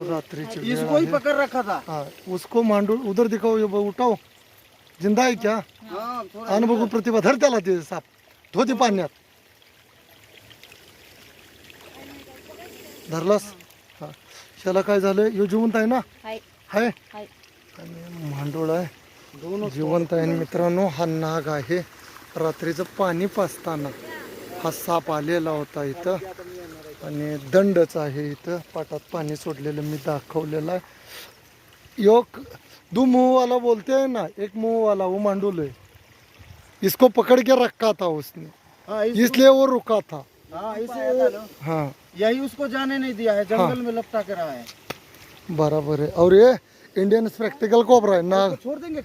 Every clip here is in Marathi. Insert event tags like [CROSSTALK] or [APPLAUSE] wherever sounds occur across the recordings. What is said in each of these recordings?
इसको ही. पकड़ रखा था। हाँ उसको मांडू उधर दिखाओ ये उठाओ। जिंदा आहे क्या? हाँ थोड़ा आण बघू प्रतिभा धर त्याला ते साप. धोती पाण्यात धरलास? हा. त्याला काय झालं ह्यो जिवंत आहे ना? हाय. हाय? हाय. आणि मांडोळ आहे. दोनों जिवंत आहे. आणि मित्रांनो हा नाग आहे. रात्रीचं पाणी पाचताना हा साप आलेला होता इथं. आणि दंडच आहे इथं. पाटात पाणी सोडलेलं मी दाखवलेलं आहे. योग दो मुंह वाला बोलते हैं ना? एक मुंह वाला वो मांडूल. है इसको पकड़ के रखा था उसने. हाँ इस, इसलिए वो रुका था. हाँ इसे हाँ। यही उसको जाने नहीं दिया है जंगल में लपटा के रहा है। बराबर है। और ये इंडियन स्पेक्टिकल कोबरा है उसको छोड़ देंगे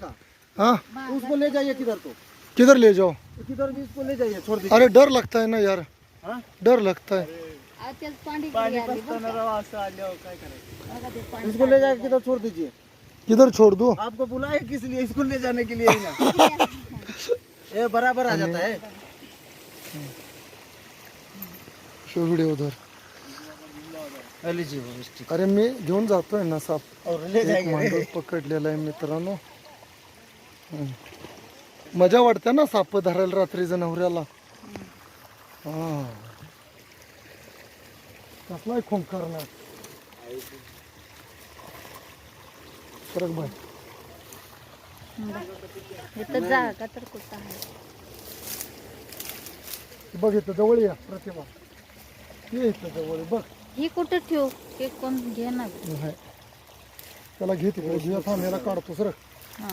हाँ? उसको ले जाइए किधर तो किधर ले जाओ? किधर भी इसको ले जाइए छोड़ दीजिए। अरे डर लगता है ना यार? डर लगता है। पाणी पाणी इसको ले जाके किधर छोड़ दीजिए। किधर छोड़ दो? आपको बुलाए किस लिए? इसको ले जाने के लिए ही ना। [LAUGHS] ये बराबर आ जाता है। उधर। लीजिए वो स्टिक अरे मी घेऊन जातोय ना साप और ले एक जाएंगे। मांडूळ पकडलेला आहे मित्रांनो। हम्म. मजा वाटते ना साप धरायला रात्रीचं नवऱ्याला हा। कसलाय खोंकार ना सरक बाय इथं जागा तर कुठं आहे बघ इथं जवळ या प्रतिभा ये इथं जवळ ये, बघ ही कुठं ठेवू हे कोण घे ना नाही. त्याला घे तिकडे घे थांब याला काढतो सरक हा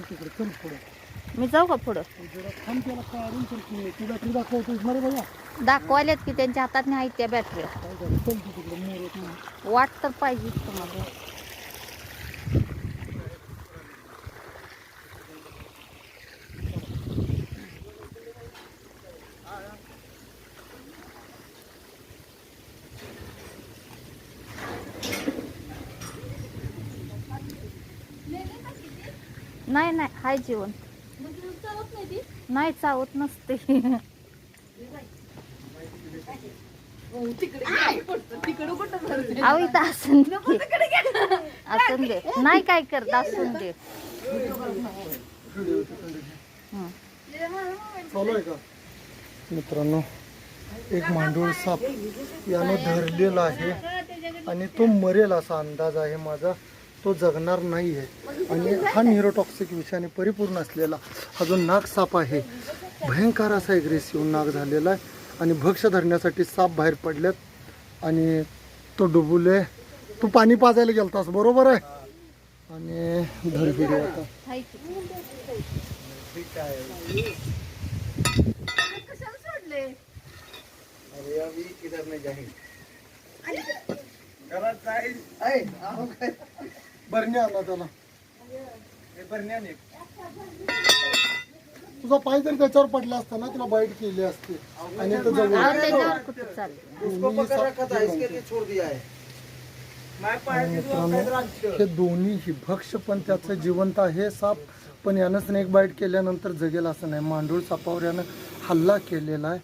तिकडे चल पुढे मी जाऊ का पुढं? दाखवायलेत की त्यांच्या हातात नाही त्या बॅटरी वाट तर पाहिजे तुम्हाला. नाही नाही हाय जेवण नाही चावत नसते. असून दे. असून दे. नाही काय करत असून दे. हं. मित्रांनो एक मांडूळ साप यानं धरलेला आहे आणि तो मरेल असा अंदाज आहे माझा. तो जगणार नाही आहे. आणि हा न्यूरोटॉक्सिक विषयाने परिपूर्ण असलेला हा जो नाग साप आहे भयंकर असा एग्रेसिव्ह नाग झालेला आहे. आणि भक्ष धरण्यासाठी साप बाहेर पडल्यात आणि तो डुबुले. तू पाणी पाजायला गेलतास बरोबर आहे? आणि धर व्हिडिओ आता. हाय की. अरे अभी किधर नहीं जाएंगे घरात जाईल आहे, आहो काय? बरणी आणला त्याला. हे बरण्याने. तुझा पाय जरी त्याच्यावर पडला असता ना तुला बाईट केली असते. आणि जवळ उसको पकड़ रखा था इसके लिए छोड़ दिया है. हे दोन्ही ही भक्ष पण त्याचं जिवंत आहे साप पण यानं स्नेक बाईट केल्यानंतर जगेल असं नाही. मांडूळ सापावर यानं हल्ला केलेला आहे.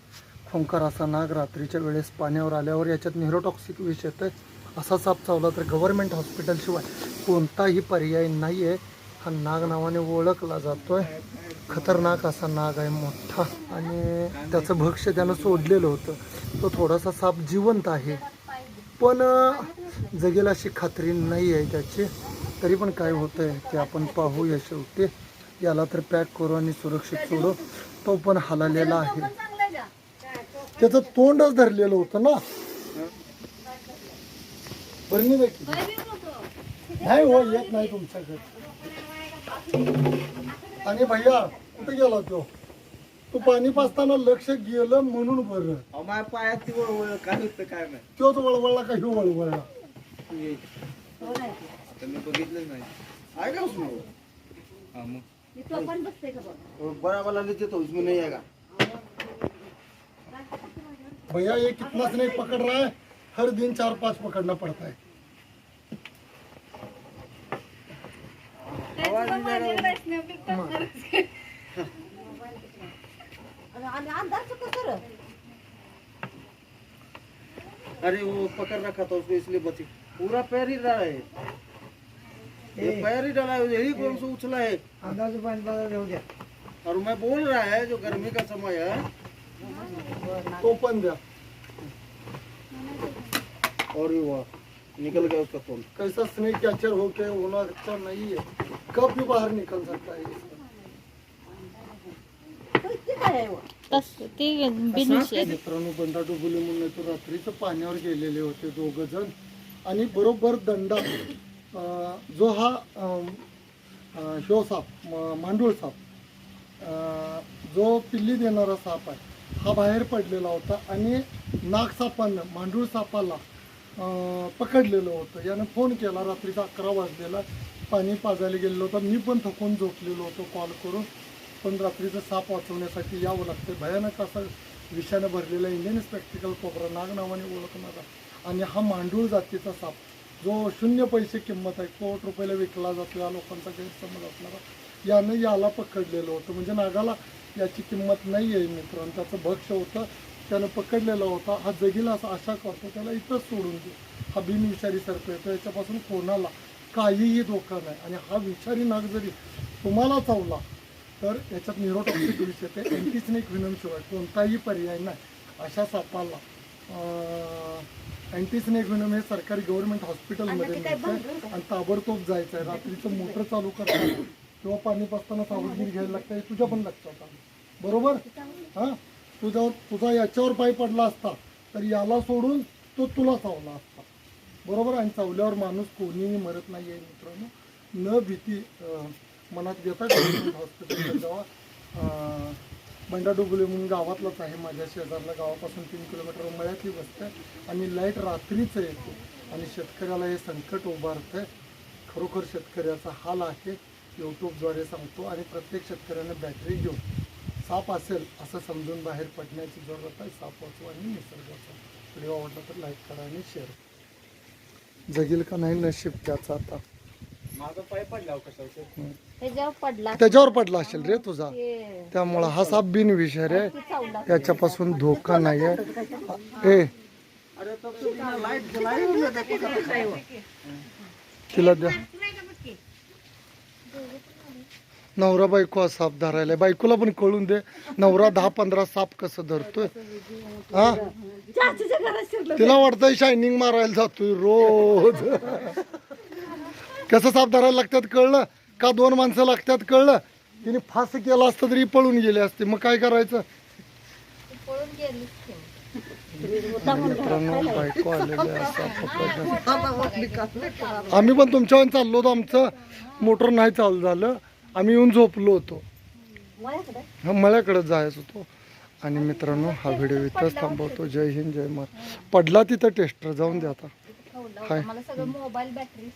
खोंकार असा नाग रात्रीच्या वेळेस पाण्यावर आल्यावर याच्यात न्यूरोटॉक्सिक विष येतं असा साप चावला तर गव्हर्नमेंट हॉस्पिटलशिवाय कोणताही पर्याय नाही आहे हा नाग नावाने ओळखला जातो आहे खतरनाक असा नाग आहे मोठा. आणि त्याचं भक्ष्य त्यानं सोडलेलं होतं. तो थोडासा साप जिवंत आहे. पण जगेल अशी खात्री नाही आहे त्याची. तरी पण काय होतं आहे ते आपण पाहूया शेवटी. याला तर पॅक करू आणि सुरक्षित सोडू. तो पण हलालेला आहे. त्याचं तोंडच धरलेलं होतं ना. बरं नाही की नाही हो येत नाही तुमच्याकडे. आणि भैया कुठे गेला तो? तू पाणी पाजताना लक्ष गेलं म्हणून बरं. अहो, माझ्या पायात ती वळवळ काय होतं काय नाही तोच वळवळला काही वळवळला? आता मी बघितलंच नाही. आहे का उसमें? वो? हाँ, मग. इथं पण बसते का बघ? वो बड़ा वाला लेते तो उसमें नहीं आएगा भैया ये कितना स्नेक पकड़ रहा है. हर दिन चार पांच पकड़ना पड़ता है अरे वो पकड़ रखा था उसको इसलिए बची। पूरा पैर ही डाला है। ये पैर ही डाला है यही कौन सा उछला है? अंदाज द्या और मैं बोल रहा है जो गर्मी का समय है। तो द्या और ये हुआ निकल गया उसका तोल कैसा स्नेक कैचर होके होना अच्छा नहीं है? कब भी बाहर निकल सकता है। तस ते मित्रांनो बंडा डोबुले म्हणून तो रात्रीचं पाण्यावर गेलेले होते दोघ जण. आणि बरोबर दंडा अं, जो हा अं, अं, ह्यो साप म- मांडूळ साप अं, जो पिल्ली देणारा साप आहे हा बाहेर पडलेला होता. आणि नागसापानं मांडूळ सापाला पकडलेलं होतं. यानं फोन केला रात्रीचा अकरा वाजलेला. पाणी पाजायला गेलेलो होता. मी पण थकून झोपलेलो होतो कॉल करून. पण रात्रीचं साप वाचवण्यासाठी यावं लागतं भयानक असा विषानं भरलेला इंडियन स्पेक्टिकल कोबरा नाग नावाने ओळखणारा आणि हा मांडूळ जातीचा साप जो शून्य पैसे किंमत आहे कोट रुपयाला विकला जातो या लोकांचा गैरसमज असणारा. यानं याला पकडलेलं होतं. म्हणजे नागाला याची किंमत नाही आहे मित्रांनो. त्याचं भक्ष होतं. त्यानं पकडलेला होता. हा जगील असा आशा करतो त्याला इथंच सोडून दे. हा बिनविषारी सर्प येतो याच्यापासून कोणाला काहीही धोका नाही. आणि हा विषारी नाग जरी तुम्हाला चावला तर याच्यात न्यूरोटॉक्सिक विष येते. अँटीस्नेक विनम शिवाय कोणताही पर्याय नाही. अशा सापाला अँटीस्नेक विनम हे सरकारी गव्हर्नमेंट हॉस्पिटलमध्ये मिळतं आणि ताबडतोब जायचं आहे रात्रीचं मोटर चालू करताना किंवा पाणी पाचताना सावधगिरी घ्यायला लागतं. हे तुझ्या पण लक्षात आलं बरोबर? हां? तुझ्यावर तुझा याच्यावर पाय पडला असता तर याला सोडून तो तुला चावला असता. बरोबर आणि चावल्यावर माणूस कोणीही मरत नाही आहे मित्रांनो. न भीती मनात घेता हॉस्पिटलला जावा. अं, बंडाडुबुले म्हणून गावातलाच आहे माझ्या शेजारला. गावापासून तीन किलोमीटर मळ्यातली बसतं आहे. आणि लाइट रात्रीच येते. आणि शेतकऱ्याला हे संकट उभारतं खरोखर शेतकऱ्याचा हाल आहे. यूट्यूबद्वारे सांगतो. आणि प्रत्येक शेतकऱ्यानं बॅटरी घेऊन साप असेल असं समजून बाहेर पडण्याची जरूरत आहे. साप वाचवा आणि निसर्ग वाचवा व्हिडिओ आवडला तर लाईक करा आणि शेअर जगील का नाही नशीब त्याचा आता. माझा पाय पडला कशावर त्याच्यावर पडला. त्याच्यावर पडला असेल रे तुझा. त्यामुळं हा साप बिनविषारी आहे चावला. त्याच्यापासून धोका नाही आहे ए बिना है। तिला द्या. नवरा बायको साप धरायला बायकोला पण कळून दे नवरा दहा पंधरा साप कसं धरतोय. हा? तिला वाटतंय शायनिंग मारायला जातोय रोज. कसं साप धरायला लागतात कळलं? का दोन माणसं लागतात कळलं? तिने फास केला असतं तरी पळून गेले असते. मग काय करायचं? बायको आलेले. आम्ही पण तुमच्यावर चाललो होतो. आमचं मोटर नाही चालू झालं. आम्ही येऊन झोपलो होतो. हा मळ्याकडे जायचं होतो. आणि मित्रांनो हा व्हिडिओ इथंच थांबवतो. जय हिंद जय महाराज. पडला तिथं टेस्टर जाऊन द्या आता. सगळं मोबाईल बॅटरी